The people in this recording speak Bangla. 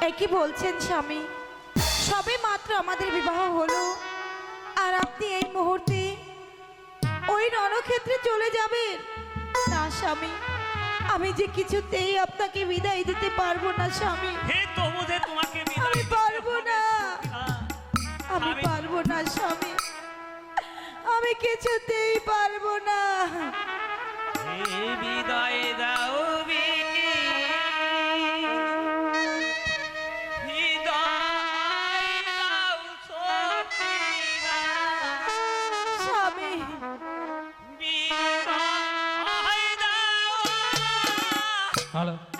একই বলছেন স্বামী। সবে মাত্র আমাদের বিবাহ হলো আর আপনি এই মুহূর্তে ওই রণক্ষেত্রে চলে যাবেন? না স্বামী আমি যে কিছুতেই আপনাকে বিদায় দিতে পারব না স্বামী। তোমাকে আমি পারব না। আমি আমি- পারব না স্বামী। আমি কিছুতেই পারব না। বিদায় Hallo.